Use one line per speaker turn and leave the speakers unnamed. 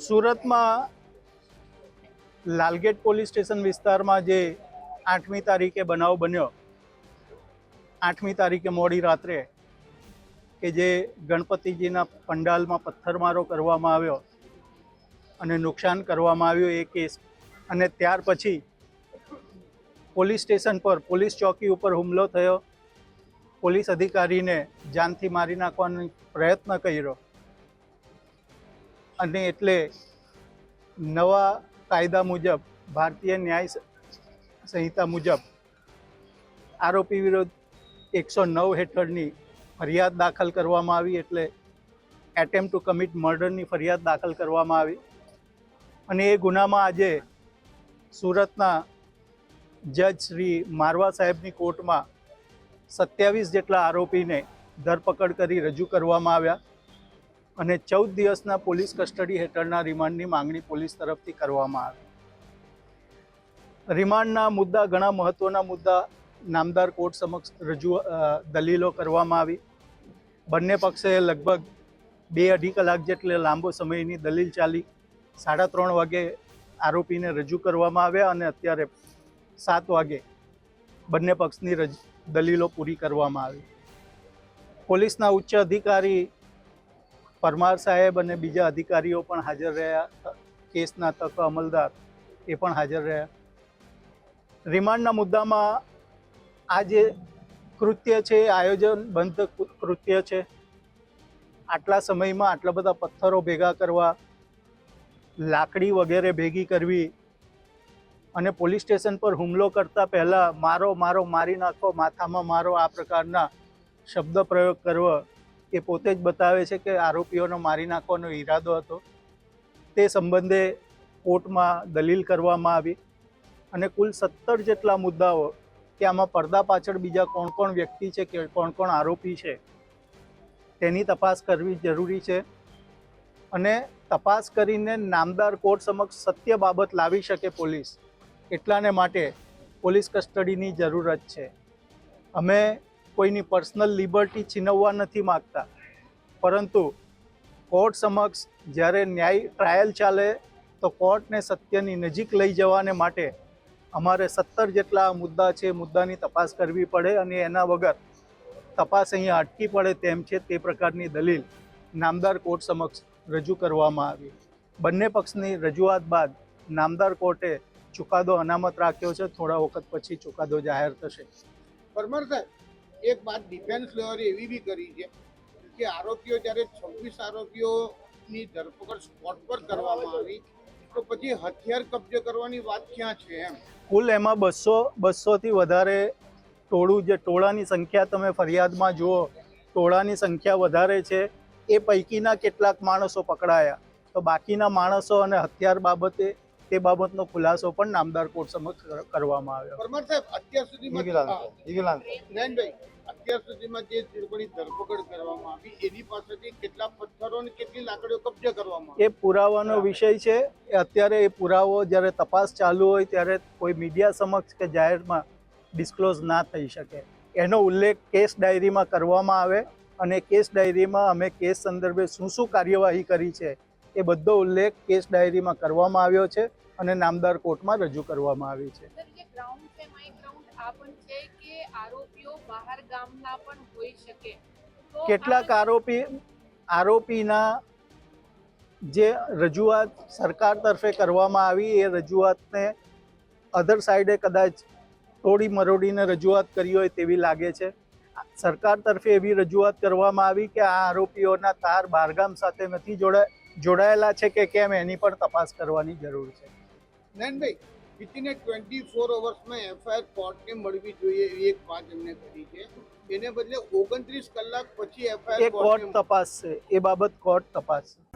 સુરતમાં Lalgate police station વિસ્તારમાં જે આઠમી તારીખે બનાવ બન્યો, આઠમી તારીખે મોડી રાત્રે કે જે ગણપતિજીના પંડાલમાં પથ્થરમારો કરવામાં આવ્યો અને નુકસાન કરવામાં આવ્યું એ કેસ. અને ત્યાર પછી પોલીસ સ્ટેશન પર પોલીસ ચોકી ઉપર હુમલો થયો. પોલીસ અધિકારીને જાનથી મારી નાખવાનો પ્રયત્ન કર્યો. અને એટલે નવા કાયદા મુજબ, ભારતીય ન્યાય સંહિતા મુજબ આરોપી વિરુદ્ધ એકસો નવ હેઠળની ફરિયાદ દાખલ કરવામાં આવી એટલે એટેમ્પ ટુ કમિટ મર્ડરની ફરિયાદ દાખલ કરવામાં આવી. અને એ ગુનામાં આજે સુરતના જજ શ્રી મારવા સાહેબની કોર્ટમાં સત્યાવીસ જેટલા આરોપીને ધરપકડ કરી રજૂ કરવામાં આવ્યા. અને ચૌદ દિવસના પોલીસ કસ્ટડી હેઠળના રિમાન્ડની માંગણી પોલીસ તરફથી કરવામાં આવી. રિમાન્ડના મુદ્દા, ઘણા મહત્ત્વના મુદ્દા નામદાર કોર્ટ સમક્ષ રજૂ દલીલો કરવામાં આવી. બંને પક્ષે લગભગ બે અઢી કલાક જેટલે લાંબો સમયની દલીલ ચાલી. સાડા ત્રણ વાગે આરોપીને રજૂ કરવામાં આવ્યા અને અત્યારે સાત વાગે બંને પક્ષની રજ, દલીલો પૂરી કરવામાં આવી. પોલીસના ઉચ્ચ અધિકારી પરમાર સાહેબ અને બીજા અધિકારીઓ પણ હાજર રહ્યા. કેસના તક અમલદાર એ પણ હાજર રહ્યા. રિમાન્ડના મુદ્દામાં આ જે કૃત્ય છે, એ બંધ કૃત્ય છે. આટલા સમયમાં આટલા બધા પથ્થરો ભેગા કરવા, લાકડી વગેરે ભેગી કરવી અને પોલીસ સ્ટેશન પર હુમલો કરતા પહેલાં મારો મારો મારી નાખો, માથામાં મારો આ પ્રકારના શબ્દ પ્રયોગ કરવો એ પોતે જ બતાવે છે કે આરોપીઓનો મારી નાખવાનો ઈરાદો હતો. તે સંબંધે કોર્ટમાં દલીલ કરવામાં આવી અને કુલ સત્તર જેટલા મુદ્દાઓ કે આમાં પડદા પાછળ બીજા કોણ કોણ વ્યક્તિ છે કે કોણ કોણ આરોપી છે, તેની તપાસ કરવી જરૂરી છે અને તપાસ કરીને નામદાર કોર્ટ સમક્ષ સત્ય બાબત લાવી શકે પોલીસ. એટલાને માટે પોલીસ કસ્ટડીની જરૂરત છે. અમે કોઈની પર્સનલ લિબર્ટી છીનવવા નથી માગતા. પરંતુ કોર્ટ સમક્ષ જ્યારે ન્યાય ટ્રાયલ ચાલે, તો કોર્ટને સત્યની નજીક લઈ જવાને માટે અમારે સત્તર જેટલા મુદ્દા છે, મુદ્દાની તપાસ કરવી પડે અને એના વગર તપાસ અહીંયા અટકી પડે તેમ છે તે પ્રકારની દલીલ નામદાર કોર્ટ સમક્ષ રજૂ કરવામાં આવી. બંને પક્ષની રજૂઆત બાદ નામદાર કોર્ટે ચુકાદો અનામત રાખ્યો છે. થોડા વખત પછી ચુકાદો જાહેર થશે.
પરમાર સાહેબ એક વાત ડિફેન્સ લોયરે એવી બી કરી છે કે આરોપીઓ જ્યારે છવ્વીસ આરોપીઓની ધરપકડ સ્પોટ પર કરવામાં આવી, તો પછી હથિયાર કબજે કરવાની વાત ક્યાં છે એમ?
કુલ એમાં બસો, બસોથી વધારે ટોળું જે ટોળાની સંખ્યા તમે ફરિયાદમાં જુઓ, ટોળાની સંખ્યા વધારે છે. એ પૈકીના કેટલાક માણસો પકડાયા. તો બાકીના માણસો અને હથિયાર બાબતે તે બાબતનો ખુલાસો પણ નામદાર કોર્ટ સમક્ષ કરવામાં આવ્યો.
પરમાર સાહેબ અત્યાર સુધીમાં નયનભાઈ અત્યાર સુધીમાં જે લોકોની ધરપકડ કરવામાં આવી એની પાસેથી કેટલા પથ્થરો અને કેટલી લાકડીઓ કબજે કરવામાં
એ પુરાવાનો વિષય છે. એ અત્યારે એ પુરાવો જ્યારે તપાસ ચાલુ હોય ત્યારે કોઈ મીડિયા સમક્ષ કે જાહેરમાં ડિસ્ક્લોઝ ના થઈ શકે. એનો ઉલ્લેખ કેસ ડાયરીમાં કરવામાં આવે અને કેસ ડાયરીમાં અમે કેસ સંદર્ભે શું શું કાર્યવાહી કરી છે એ બધો ઉલ્લેખ કેસ ડાયરીમાં કરવામાં આવ્યો છે અને નામદાર કોર્ટમાં રજૂ કરવામાં આવી છે. કેટલાક આરોપી આરોપીના જે રજૂઆત સરકાર તરફે કરવામાં આવી એ રજૂઆતને અધર સાઈડે કદાચ તોડી મરોડીને રજૂઆત કરી હોય તેવી લાગે છે. સરકાર તરફે એવી રજૂઆત કરવામાં આવી કે આ આરોપીઓના તાર બહારગામ સાથે નથી જોડા જોડાયેલા છે કે કેમ એની પણ તપાસ કરવાની જરૂર છે.
Nayanbhai within a twenty four અવર્સમાં FIR કોર્ટને મળવી જોઈએ એવી એક વાત એમને કરી છે. એને બદલે ઓગણત્રીસ કલાક પછી એફઆઈઆર
કોર્ટ તપાસશે એ બાબત કોર્ટ તપાસ છે